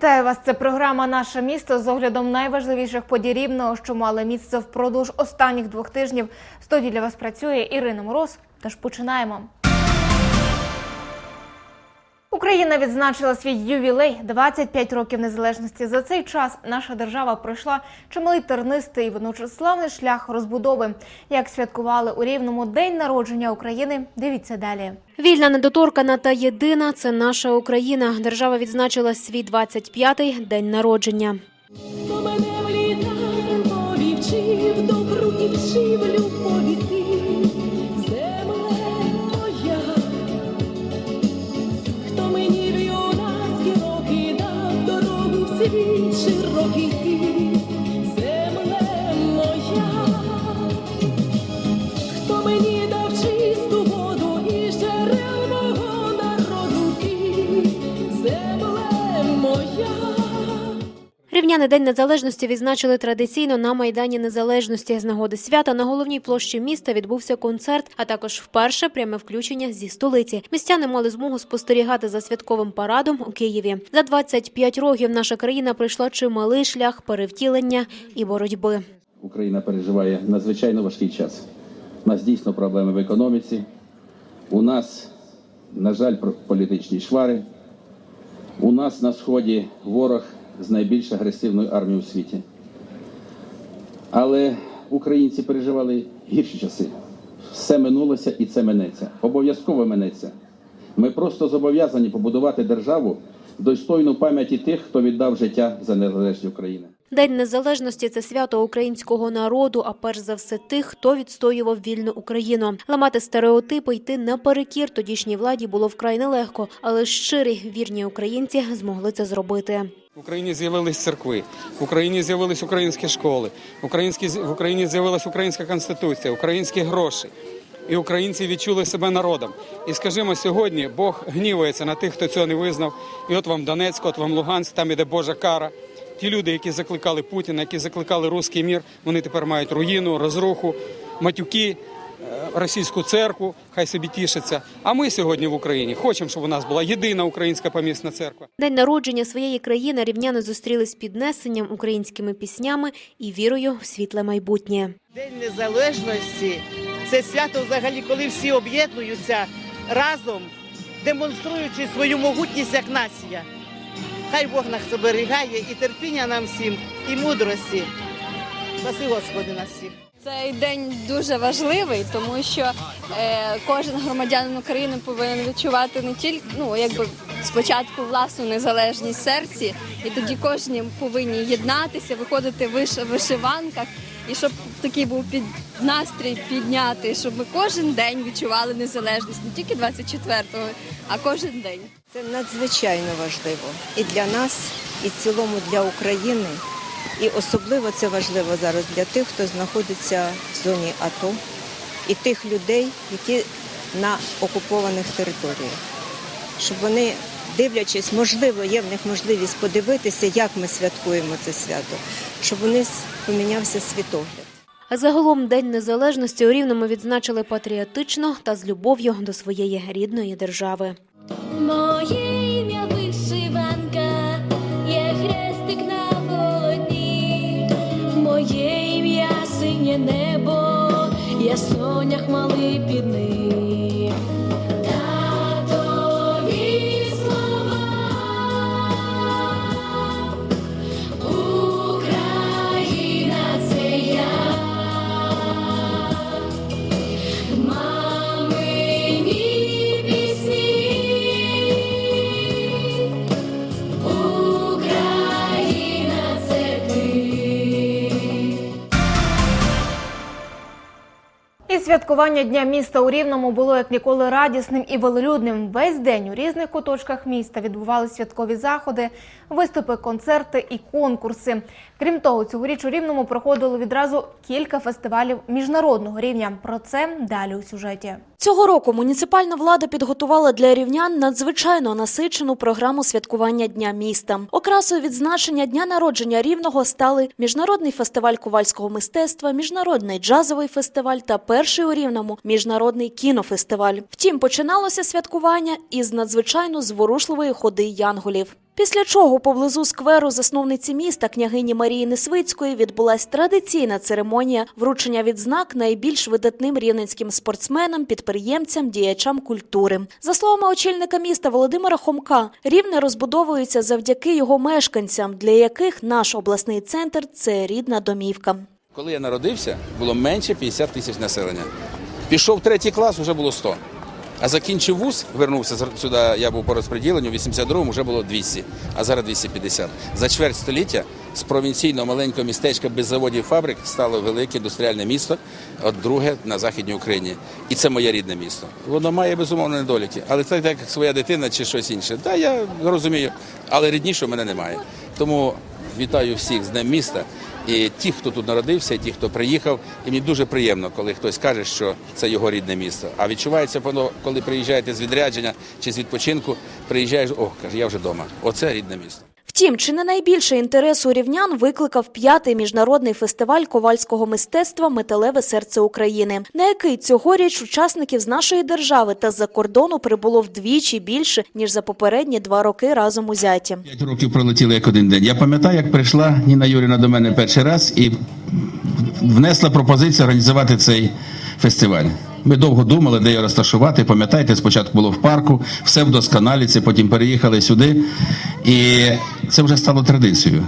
Вітаю вас. Це програма Наше місто з оглядом найважливіших подій рівного, що мали місце впродовж останніх двох тижнів. В студії для вас працює Ірина Мороз. Тож починаємо. Україна відзначила свій ювілей 25 років незалежності. За цей час наша держава пройшла чималий тернистий і водночас славний шлях розбудови. Як святкували у рівному день народження України? Дивіться далі. Вільна, недоторкана та єдина це наша Україна. Держава відзначила свій 25-й день народження. Хто мене в літа добру і вчив noche rojiza. Рівняний день незалежності відзначили традиційно на майдані незалежності. З нагоди свята на головній площі міста відбувся концерт, а також вперше пряме включення зі столиці. Містяни мали змогу спостерігати за святковим парадом у Києві. За 25 років наша країна пройшла чималий шлях перевтілення і боротьби. Україна переживає надзвичайно важкий час. У нас дійсно проблеми в економіці. У нас, на жаль, політичні швари. У нас на сході ворог з найбільш агресивною армією у світі. Але українці переживали гірші часи. Все минулося і це минеться. Обов'язково минеться. Ми просто зобов'язані побудувати державу достойну пам'яті тих, хто віддав життя за незалежність України. День незалежності це свято українського народу, а перш за все тих, хто відстоював вільну Україну. Ламати стереотипи, йти наперекір тодішній владі було вкрай нелегко, але щирі вірні українці змогли це зробити. В Україні з'явились церкви, в Україні з'явились українські школи, в в Україні з'явилась українська конституція, українські гроші. І українці відчули себе народом. І скажімо, сьогодні Бог гнівається на тих, хто цього не визнав. І от вам Донецьк, от вам Луганськ, там іде Божа кара. Ті люди, які закликали Путіна, які закликали руський мір, вони тепер мають руїну, розруху, матюки, е, російську церкву, хай собі тішаться. А ми сьогодні в Україні хочемо, щоб у нас була єдина українська помісна церква. День народження своєї країни рівняни зустріли з піднесенням українськими піснями і вірою в світле майбутнє. День незалежності це свято взагалі, коли всі об'єднуються разом, демонструючи свою могутність як нація. Хай Бог нас оберігає і терпіння нам всім, і мудрості. Спаси Господи нас всіх. Цей день дуже важливий, тому що е, кожен громадянин України повинен відчувати не тільки ну якби спочатку власну незалежність серці, і тоді кожні повинні єднатися, виходити в виш- вишиванках, і щоб такий був під настрій підняти, щоб ми кожен день відчували незалежність, не тільки 24-го, а кожен день. Це надзвичайно важливо і для нас, і в цілому для України. І особливо це важливо зараз для тих, хто знаходиться в зоні АТО, і тих людей, які на окупованих територіях, щоб вони, дивлячись, можливо, є в них можливість подивитися, як ми святкуємо це свято, щоб у них помінявся світогляд. А загалом День незалежності у Рівному відзначили патріотично та з любов'ю до своєї рідної держави. Моє ім'я вишиванка, є хрестик на полотні, моє ім'я синє небо, я сонях малий під святкування дня міста у Рівному було як ніколи радісним і велолюдним. Весь день у різних куточках міста відбувалися святкові заходи, виступи, концерти і конкурси. Крім того, цьогоріч у Рівному проходило відразу кілька фестивалів міжнародного рівня. Про це далі у сюжеті. Цього року муніципальна влада підготувала для рівнян надзвичайно насичену програму святкування Дня міста. Окрасою відзначення дня народження рівного стали міжнародний фестиваль ковальського мистецтва, міжнародний джазовий фестиваль та перший перший у Рівному міжнародний кінофестиваль. Втім, починалося святкування із надзвичайно зворушливої ходи янголів. Після чого поблизу скверу засновниці міста княгині Марії Несвицької відбулась традиційна церемонія вручення відзнак найбільш видатним рівненським спортсменам, підприємцям, діячам культури. За словами очільника міста Володимира Хомка, рівне розбудовується завдяки його мешканцям, для яких наш обласний центр це рідна домівка. Коли я народився, було менше 50 тисяч населення. Пішов третій клас, вже було 100. А закінчив вуз, вернувся сюди, я був по розподіленню, в 82-му вже було 200, а зараз 250. За чверть століття з провінційного маленького містечка без заводів і фабрик стало велике індустріальне місто, от друге на Західній Україні. І це моє рідне місто. Воно має безумовно недоліки, але це так як своя дитина чи щось інше. Так, я розумію, але ріднішого мене немає. Тому вітаю всіх з Днем міста. І ті, хто тут народився, і ті, хто приїхав, і мені дуже приємно, коли хтось каже, що це його рідне місто. А відчувається воно, коли приїжджаєте з відрядження чи з відпочинку, приїжджаєш, о, каже, я вже вдома. Оце рідне місто. Втім, чи не найбільше інтересу рівнян викликав п'ятий міжнародний фестиваль ковальського мистецтва Металеве серце України, на який цьогоріч учасників з нашої держави та з-за кордону прибуло вдвічі більше ніж за попередні два роки разом узяті. П'ять років пролетіли як один день. Я пам'ятаю, як прийшла Ніна Юріна до мене перший раз і внесла пропозицію організувати цей фестиваль. Ми довго думали, де його розташувати. Пам'ятаєте, спочатку було в парку, все вдосконаліться, потім переїхали сюди. І це вже стало традицією.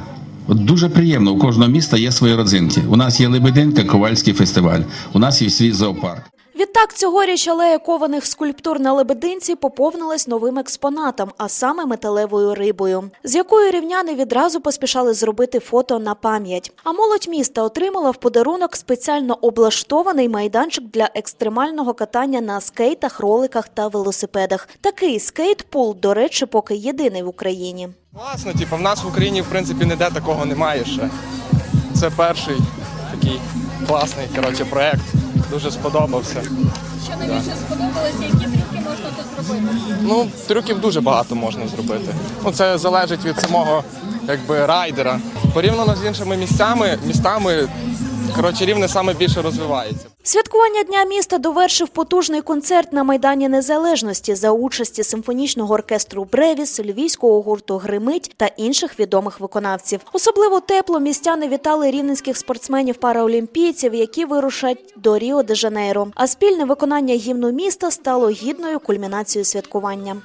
От дуже приємно, у кожного міста є свої родзинки. У нас є Лебединка, Ковальський фестиваль, у нас є свій зоопарк. Відтак цьогоріч алея кованих скульптур на Лебединці поповнилась новим експонатом, а саме металевою рибою, з якою рівняни відразу поспішали зробити фото на пам'ять. А молодь міста отримала в подарунок спеціально облаштований майданчик для екстремального катання на скейтах, роликах та велосипедах. Такий скейтпул, до речі, поки єдиний в Україні. Класно, типу, в нас в Україні в принципі ніде такого немає ще. Це перший такий класний коротше, проект. Дуже сподобався. Що найбільше сподобалося, які трюки можна тут зробити? Ну, трюків дуже багато можна зробити. Ну, це залежить від самого якби, райдера. Порівняно з іншими місцями, містами, коротше, рівне саме більше розвивається. Святкування Дня міста довершив потужний концерт на Майдані Незалежності за участі симфонічного оркестру Бревіс, львівського гурту Гримить та інших відомих виконавців. Особливо тепло містяни вітали рівненських спортсменів-параолімпійців, які вирушать до Ріо де Жанейро. А спільне виконання гімну міста стало гідною кульмінацією святкування.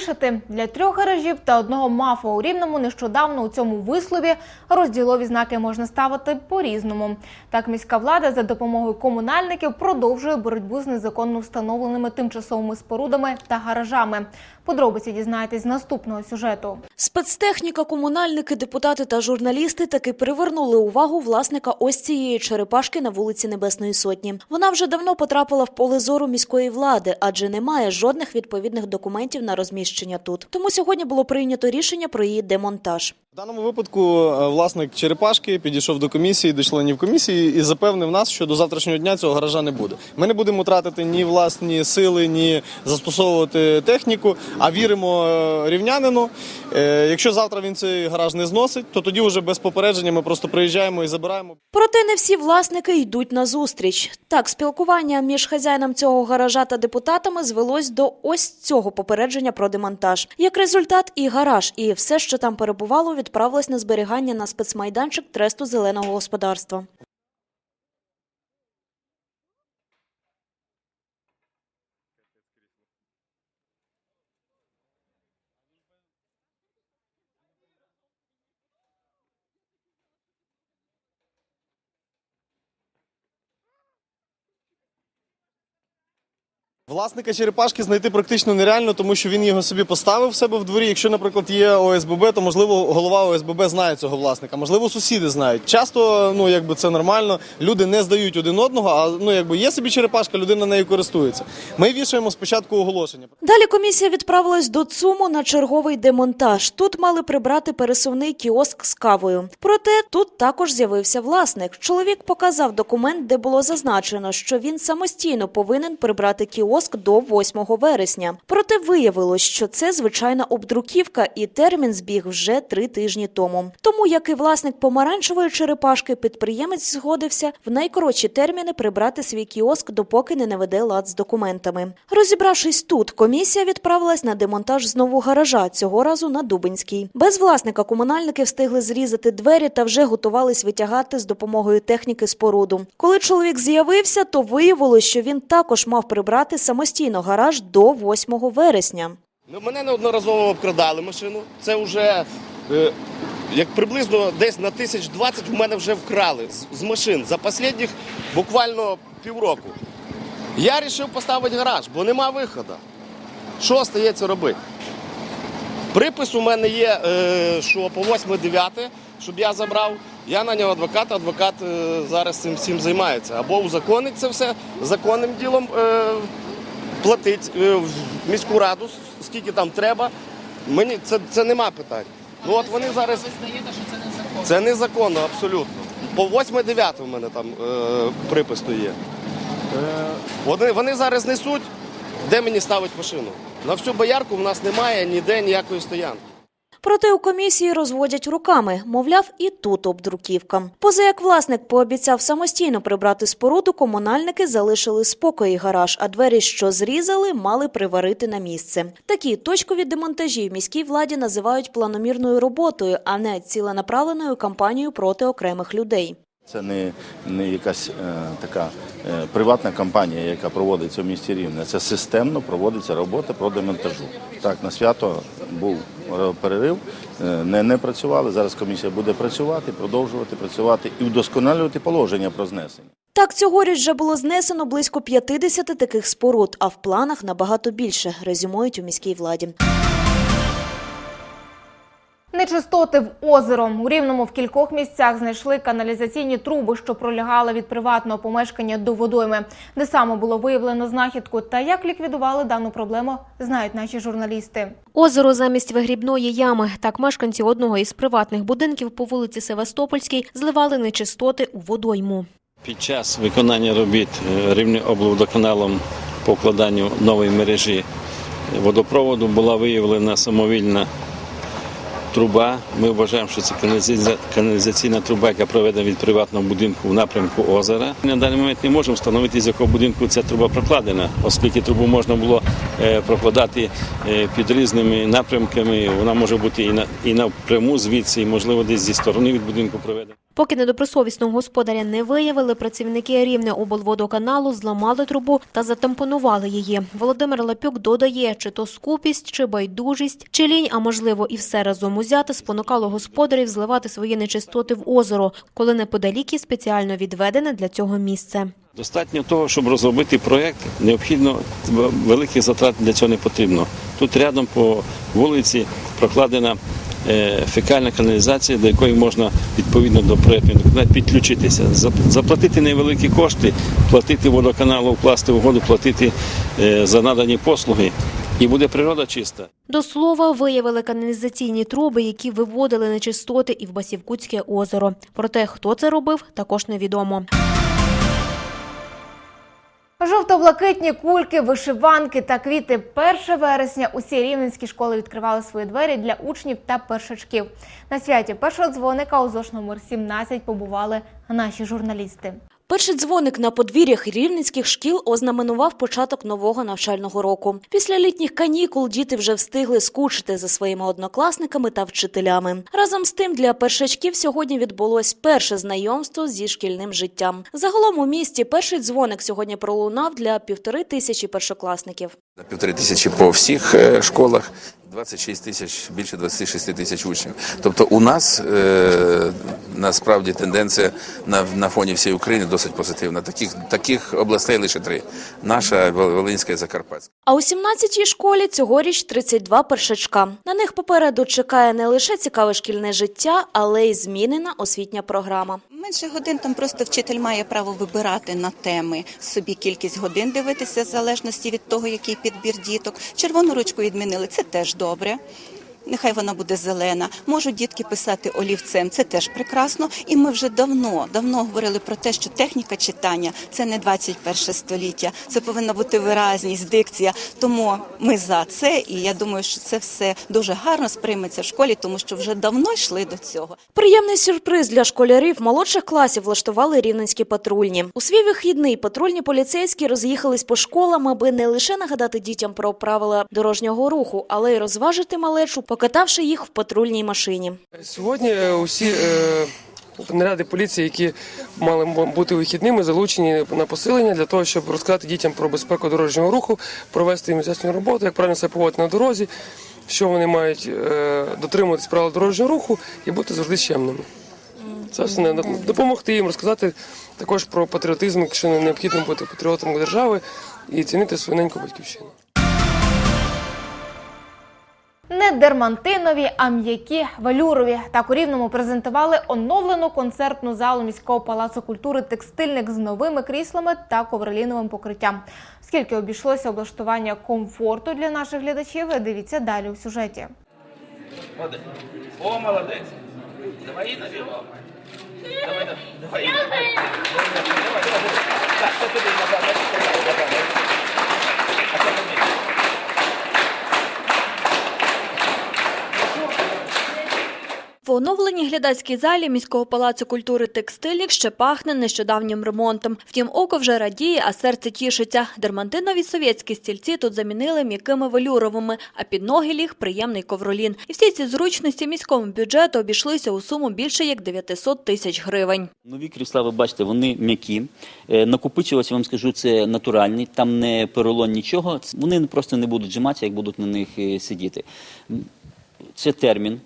Залишити для трьох гаражів та одного мафа у рівному нещодавно у цьому вислові розділові знаки можна ставити по-різному. Так міська влада за допомогою комунальників продовжує боротьбу з незаконно встановленими тимчасовими спорудами та гаражами. Подробиці дізнаєтесь з наступного сюжету. Спецтехніка, комунальники, депутати та журналісти таки привернули увагу власника ось цієї черепашки на вулиці Небесної Сотні. Вона вже давно потрапила в поле зору міської влади, адже немає жодних відповідних документів на розміщення тут. Тому сьогодні було прийнято рішення про її демонтаж. В даному випадку е, власник черепашки підійшов до комісії, до членів комісії і запевнив нас, що до завтрашнього дня цього гаража не буде. Ми не будемо тратити ні власні сили, ні застосовувати техніку, а віримо е, рівнянину. Е, Якщо завтра він цей гараж не зносить, то тоді вже без попередження ми просто приїжджаємо і забираємо. Проте не всі власники йдуть на зустріч. Так, спілкування між хазяїном цього гаража та депутатами звелось до ось цього попередження про демонтаж. Як результат, і гараж, і все, що там перебувало, відправилось на зберігання на спецмайданчик тресту зеленого господарства. Власника черепашки знайти практично нереально, тому що він його собі поставив в себе в дворі. Якщо, наприклад, є ОСББ, то можливо голова ОСББ знає цього власника, можливо, сусіди знають. Часто, ну якби це нормально, люди не здають один одного, а ну якби є собі черепашка, людина нею користується. Ми вішаємо спочатку оголошення. Далі комісія відправилась до ЦУМу на черговий демонтаж. Тут мали прибрати пересувний кіоск з кавою. Проте тут також з'явився власник. Чоловік показав документ, де було зазначено, що він самостійно повинен прибрати кіоск до 8 вересня. Проте виявилось, що це звичайна обдруківка, і термін збіг вже три тижні тому. Тому, як і власник помаранчевої черепашки, підприємець згодився в найкоротші терміни прибрати свій кіоск, допоки не наведе лад з документами. Розібравшись тут, комісія відправилась на демонтаж знову гаража, цього разу на Дубинській. Без власника комунальники встигли зрізати двері та вже готувались витягати з допомогою техніки споруду. Коли чоловік з'явився, то виявилось, що він також мав прибрати самостійно гараж до 8 вересня. Ну, мене неодноразово обкрадали машину. Це вже е, як приблизно десь на 1020 в мене вже вкрали з, машин за останніх буквально півроку. Я вирішив поставити гараж, бо нема виходу. Що остається робити? Припис у мене є, е, що по 8-9, щоб я забрав. Я наняв адвоката, адвокат е, зараз цим всім займається. Або узаконить це все законним ділом е, платить е, в міську раду, скільки там треба. Мені це, це нема питань. Ну от вони зараз. Ви знаєте, що це незаконно? Це незаконно, абсолютно. По 8-9 у мене там е, припис то є. Е, вони, вони зараз несуть, де мені ставить машину. На всю боярку в нас немає ніде ніякої стоянки. Проте у комісії розводять руками, мовляв, і тут обдруківка. Поза як власник пообіцяв самостійно прибрати споруду, комунальники залишили спокої гараж, а двері, що зрізали, мали приварити на місце. Такі точкові демонтажі в міській владі називають планомірною роботою, а не ціленаправленою кампанією проти окремих людей. Це не, не якась е, така е, приватна компанія, яка проводиться в місті Рівне. Це системно проводиться робота по демонтажу. Так, на свято був перерив, е, не, не працювали. Зараз комісія буде працювати, продовжувати працювати і вдосконалювати положення про знесення. Так, цьогоріч вже було знесено близько 50 таких споруд, а в планах набагато більше, резюмують у міській владі. Нечистоти в озеро. У Рівному в кількох місцях знайшли каналізаційні труби, що пролягали від приватного помешкання до водойми. Де саме було виявлено знахідку та як ліквідували дану проблему, знають наші журналісти. Озеро замість вигрібної ями. Так мешканці одного із приватних будинків по вулиці Севастопольській зливали нечистоти у водойму. Під час виконання робіт е, Рівнеоблводоканалом по вкладанню нової мережі водопроводу була виявлена самовільна труба. Ми вважаємо, що це каналізаційна- труба, яка проведена від приватного будинку в напрямку озера. На даний момент не можемо встановити, з якого будинку ця труба прокладена, оскільки трубу можна було е, прокладати е, під різними напрямками. Вона може бути і напряму звідси, і можливо десь зі сторони від будинку проведена. Поки недобросовісного господаря не виявили, працівники рівне облводоканалу зламали трубу та затампонували її. Володимир Лапюк додає, чи то скупість, чи байдужість, чи лінь, а можливо і все разом узяти, спонукало господарів зливати свої нечистоти в озеро, коли неподалік є спеціально відведене для цього місце. Достатньо того, щоб розробити проєкт, необхідно великих затрат для цього не потрібно. Тут рядом по вулиці прокладена фекальна каналізація, до якої можна відповідно до проєктної документації підключитися, заплатити невеликі кошти, платити водоканалу, вкласти угоду, платити е, за надані послуги, і буде природа чиста. До слова, виявили каналізаційні труби, які виводили нечистоти і в Басівкутське озеро. Проте, хто це робив, також невідомо. Жовто-блакитні кульки, вишиванки та квіти 1 вересня усі рівненські школи відкривали свої двері для учнів та першачків. На святі першого дзвоника у ЗОШ номер 17 побували наші журналісти. Перший дзвоник на подвір'ях рівненських шкіл ознаменував початок нового навчального року. Після літніх канікул діти вже встигли скучити за своїми однокласниками та вчителями. Разом з тим для першачків сьогодні відбулось перше знайомство зі шкільним життям. Загалом у місті перший дзвоник сьогодні пролунав для півтори тисячі першокласників. Півтори тисячі по всіх е, школах, 26 тисяч, більше 26 тисяч учнів. Тобто у нас е, насправді тенденція на, на фоні всієї України досить позитивна. Таких, таких областей лише три: наша, Волинська і Закарпатська. А у 17-й школі цьогоріч 32 першачка. На них попереду чекає не лише цікаве шкільне життя, але й змінена освітня програма. Менше годин там просто вчитель має право вибирати на теми собі кількість годин дивитися в залежності від того, який підбір діток. Червону ручку відмінили, це теж добре. Нехай вона буде зелена. Можуть дітки писати олівцем, це теж прекрасно. І ми вже давно, давно говорили про те, що техніка читання це не 21 століття, це повинна бути виразність, дикція. Тому ми за це, і я думаю, що це все дуже гарно сприйметься в школі, тому що вже давно йшли до цього. Приємний сюрприз для школярів молодших класів влаштували рівненські патрульні. У свій вихідний патрульні поліцейські роз'їхались по школам, аби не лише нагадати дітям про правила дорожнього руху, але й розважити малечу, покатавши їх в патрульній машині. Сьогодні е, усі е, наряди поліції, які мали бути вихідними, залучені на посилення для того, щоб розказати дітям про безпеку дорожнього руху, провести їм роз'яснювальну роботу, як правильно себе поводити на дорозі, що вони мають е, дотримуватись правил дорожнього руху і бути завжди чемними. Це основне допомогти їм розказати також про патріотизм, що необхідно бути патріотом держави і цінити свою неньку батьківщину. Не дермантинові, а м'які велюрові. Так у Рівному презентували оновлену концертну залу міського палацу культури текстильник з новими кріслами та ковроліновим покриттям. Скільки обійшлося облаштування комфорту для наших глядачів, дивіться далі у сюжеті. О, молодець. Давай на бігом. Давай, давай. Так, це тобі назад. А В оновленій глядацькій залі міського палацу культури текстильник ще пахне нещодавнім ремонтом. Втім, око вже радіє, а серце тішиться. Дермантинові совєтські стільці тут замінили м'якими велюровими, а під ноги ліг приємний ковролін. І всі ці зручності міському бюджету обійшлися у суму більше як 900 тисяч гривень. Нові крісла, ви бачите, вони м'які. Е, вам скажу, це натуральний, там не поролон нічого. Вони просто не будуть жиматися, як будуть на них е, сидіти. Це термін.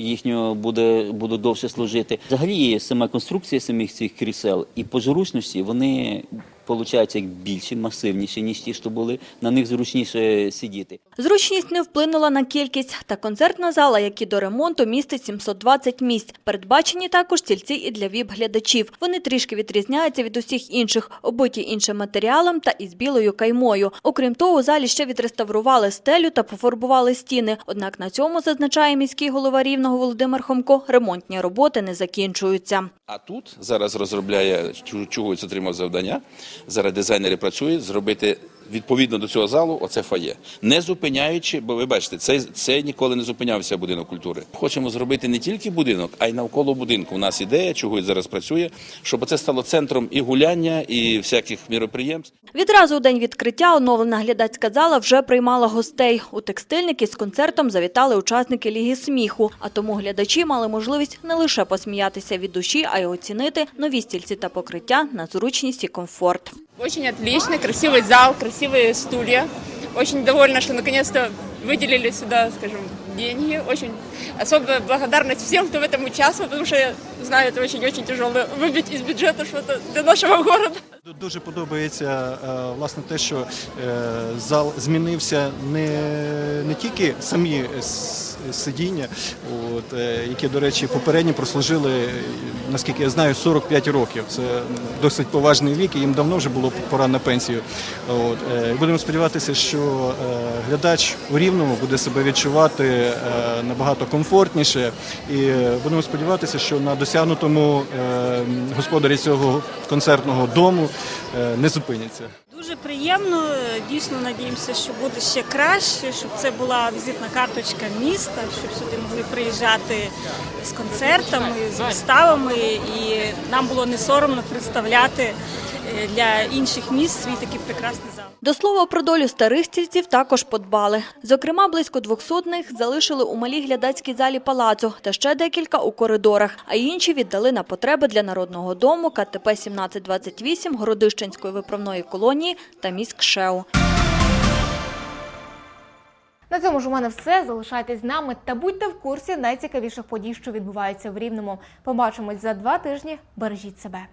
Їхнього буде, буде довше служити. Взагалі, сама конструкція самих цих крісел і по зручності вони получаються як більші, масивніші, ніж ті, що були. На них зручніше сидіти. Зручність не вплинула на кількість. Та концертна зала, як і до ремонту, містить 720 місць. Передбачені також стільці і для віп-глядачів. Вони трішки відрізняються від усіх інших, обиті іншим матеріалом та із білою каймою. Окрім того, у залі ще відреставрували стелю та пофарбували стіни. Однак на цьому, зазначає міський голова Рівного Володимир Хомко, ремонтні роботи не закінчуються. А тут зараз розробляє чу- чугуєць отримав завдання. Зараз дизайнери працюють зробити відповідно до цього залу оце фає, не зупиняючи, бо ви бачите, це, це ніколи не зупинявся будинок культури. Хочемо зробити не тільки будинок, а й навколо будинку. У нас ідея, чугуєць зараз працює, щоб це стало центром і гуляння, і всяких міроприємств. Відразу у день відкриття оновлена глядацька зала вже приймала гостей. У текстильники з концертом завітали учасники Ліги сміху, а тому глядачі мали можливість не лише посміятися від душі, а й оцінити нові стільці та покриття на зручність і комфорт. Очень отлично, красивый зал, красивые стулья. Очень довольна, что наконец-то выделили сюда, скажем, деньги. Очень особая благодарность всем, кто в этом участвовал, потому что я знаю, это очень-очень тяжело выбить из бюджета что-то для нашего города. Дуже подобається е, власне те, що е, зал змінився не, не тільки самі сидіння, от, е, які, до речі, попередні прослужили, наскільки я знаю, 45 років. Це досить поважний вік, і їм давно вже було пора на пенсію. От, Будемо сподіватися, що глядач у Рівному буде себе відчувати набагато комфортніше, і будемо сподіватися, що на досягнутому господарі цього концертного дому не зупиняться. Дуже приємно. Дійсно надіємося, що буде ще краще, щоб це була візитна карточка міста, щоб сюди могли приїжджати з концертами, з виставами, і нам було не соромно представляти е, для інших міст свій такий прекрасний зал. До слова про долю старих стільців також подбали. Зокрема, близько 200 них залишили у малій глядацькій залі палацу та ще декілька у коридорах, а інші віддали на потреби для Народного дому, КТП 1728, Городищенської виправної колонії та міськ ШЕУ. На цьому ж у мене все. Залишайтесь з нами та будьте в курсі найцікавіших подій, що відбуваються в Рівному. Побачимось за два тижні. Бережіть себе.